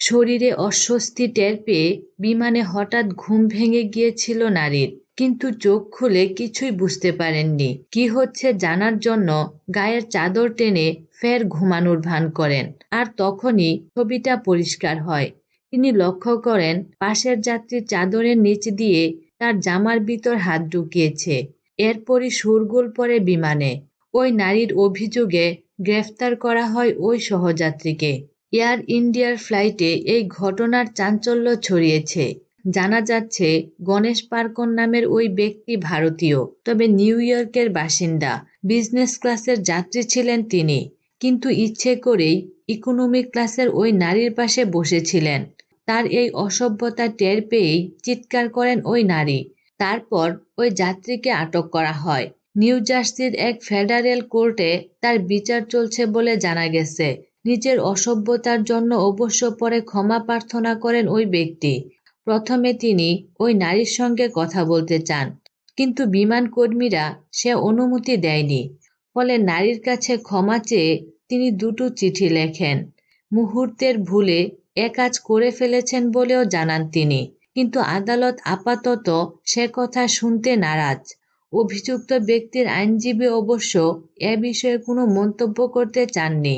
শরীরে অস্বস্তি টের পেয়ে বিমানে হঠাৎ ঘুম ভেঙে গিয়েছিল নারীর। কিন্তু চোখ খুলে কিছুই বুঝতে পারেননি। কি হচ্ছে জানার জন্য গায়ের চাদর টেনে ফের ঘুমানোর ভান করেন। আর তখনই ছবিটা পরিষ্কার হয়। তিনি লক্ষ্য করেন পাশের যাত্রীর চাদরের নিচ দিয়ে তার জামার ভিতর হাত ঢুকিয়েছে। এরপরই সুরগোল পরে বিমানে। ওই নারীর অভিযোগে গ্রেফতার করা হয় ওই সহযাত্রীকে। এয়ার ইন্ডিয়ার ফ্লাইটে এই ঘটনার চাঞ্চল্য ছড়িয়েছে। জানা যাচ্ছে, গণেশ পার্কন নামের ওই ব্যক্তি ভারতীয়, তবে নিউ ইয়র্কের বাসিন্দা। বিজনেস ক্লাসের যাত্রী ছিলেন তিনি, কিন্তু ইচ্ছে করেই ইকোনমিক ক্লাসের ওই নারীর পাশে বসেছিলেন। তার এই অসভ্যতা টের পেয়েই চিৎকার করেন ওই নারী। তারপর ওই যাত্রীকে আটক করা হয়। নিউ জার্সির এক ফেডারেল কোর্টে তার বিচার চলছে বলে জানা গেছে। নিজের অসভ্যতার জন্য অবশ্য পরে ক্ষমা প্রার্থনা করেন ওই ব্যক্তি। প্রথমে তিনি ওই নারীর সঙ্গে কথা বলতে চান, কিন্তু বিমান কর্মীরা সে অনুমতি দেয়নি। ফলে নারীর কাছে ক্ষমা চেয়ে তিনি দুটো চিঠি লেখেন। মুহূর্তের ভুলে এ কাজ করে ফেলেছেন বলেও জানান তিনি, কিন্তু আদালত আপাতত সে কথা শুনতে নারাজ। অভিযুক্ত ব্যক্তির আইনজীবী অবশ্য এ বিষয়ে কোনো মন্তব্য করতে চাননি।